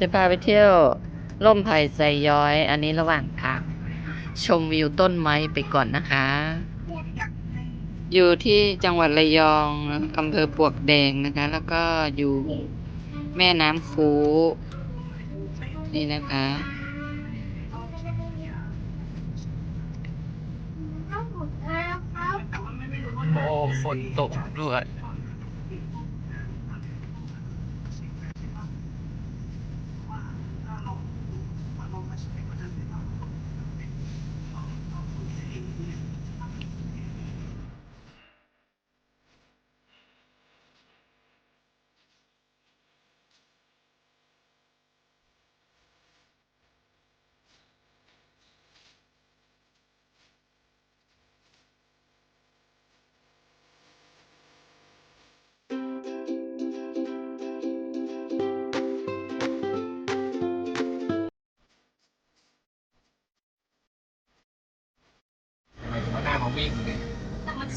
จะพาไปเที่ยวร่มไผ่ไซย้อย อันนี้ระหว่างทางชมวิวต้นไม้ไปก่อนนะคะ อยู่ที่จังหวัดระยองอำเภอปวกแดงนะคะ แล้วก็อยู่แม่น้ำฟูนี่นะคะ โอ้ฝนตกด้วย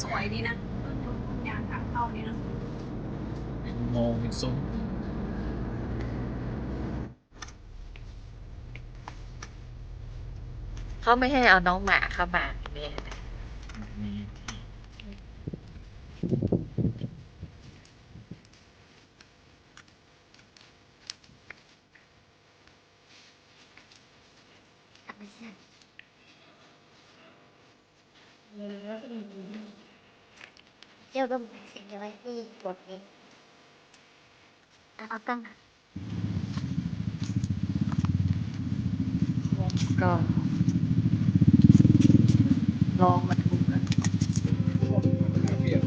สวยดีนะอยากกลับเข้านี่นะมองเป็นซุ้มเขาไม่ให้เอาน้องหมาเข้ามาเนี่ยมี เที่ยวร่มเสียงไว้ที่บทนี้เอาตั้งก็ลองมาดูกันเพียบ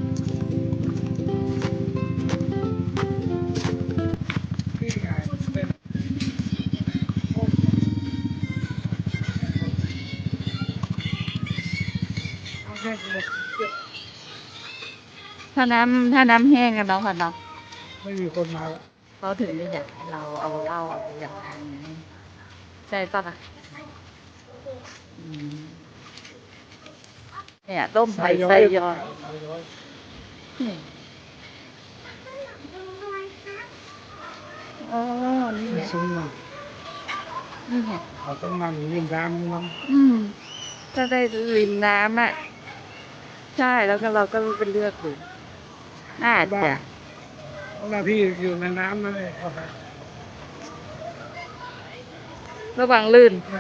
นี่ไงเป็น ถ้าน้ำถ้าน้ำแห้งกันเนาะค่ะเนาะไม่มีคนมาละเขาถึงได้อยากให้เราเอาเหล้าเอาอย่างนี้ใช่ปะล่ะอืมเนี่ยต้มไผ่ไส้ย้อยนี่อ๋อนี่ไงซุ้มมานี่ไงเอาต้องนั่งริมน้ำมั้งอืม ถ้าได้ริมน้ำอะ ใช่แล้วก็เราก็ไปเลือกดู น่าจะหน้าที่อยู่ในน้ำนั่นเองระวังลื่นอื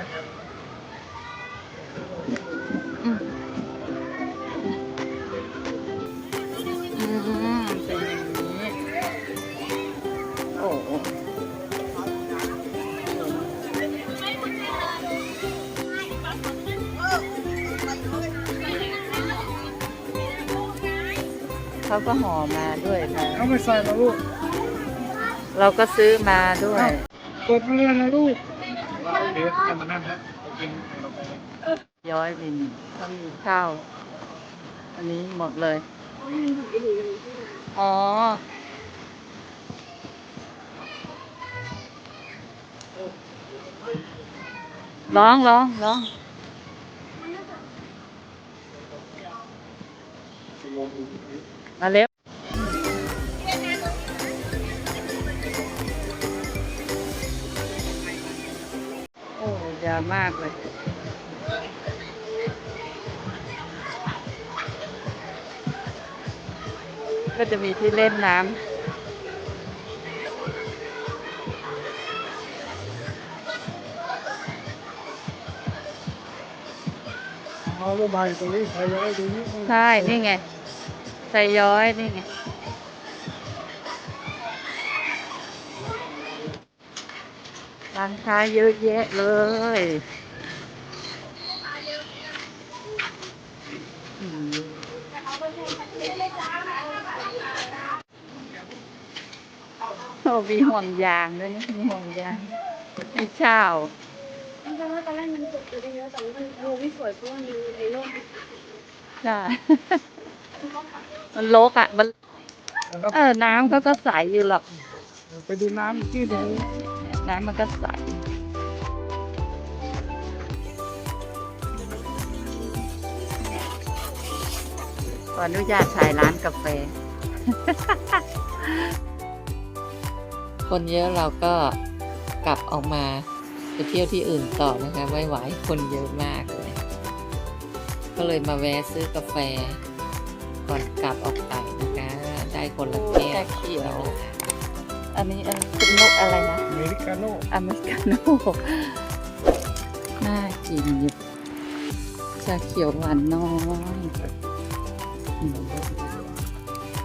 เขาก็ห่อมาด้วยนะเขาไม่ใส่ละลูก เราก็ซื้อมาด้วยกดมาเลยนะลูกเดี๋ยวทำมานั่นนะกินย้อยบินเขามีข้าว อันนี้หมดเลย อ๋อร้องร้องร้อง มาเร็วโอ้ยาวมากเลยก็จะมีที่เล่นน้เอาลูกใบตรงนี้ใส่ไว้ตรงนี้ำใช่ นี่ไง ใส่ย้อยนี่ไงร้านค้าเยอะแยะเลยอืมโอ้มีห่วงยางด้วยนะมีห่วงยางมีเช่าจริงๆว่าตอนแรกมันตกอยู่เยอะแต่ว่ามันดูไม่สวยเพราะว่ามีไอ้ร่มใช่ มันลกอะ มัน เออ น้ำเขาก็ใสอยู่หรอก ไปดูน้ำที่ตรงนี้น้ำมันก็ใสขออนุญาตถ่ายร้านกาแฟ คนเยอะเราก็กลับออกมาไปเที่ยวที่อื่นต่อนะคะไม่ไหวคนเยอะมากเลย ก็เลยมาแวะซื้อกาแฟ ก่อนกลับออกไปนะคะ ได้คนละแก้วเขียว อันนี้อันเป็นนกอะไรนะ อเมริกาโน่อเมริกาโน่น่ากินอยู่ชาเขียวหวานน้อยอืม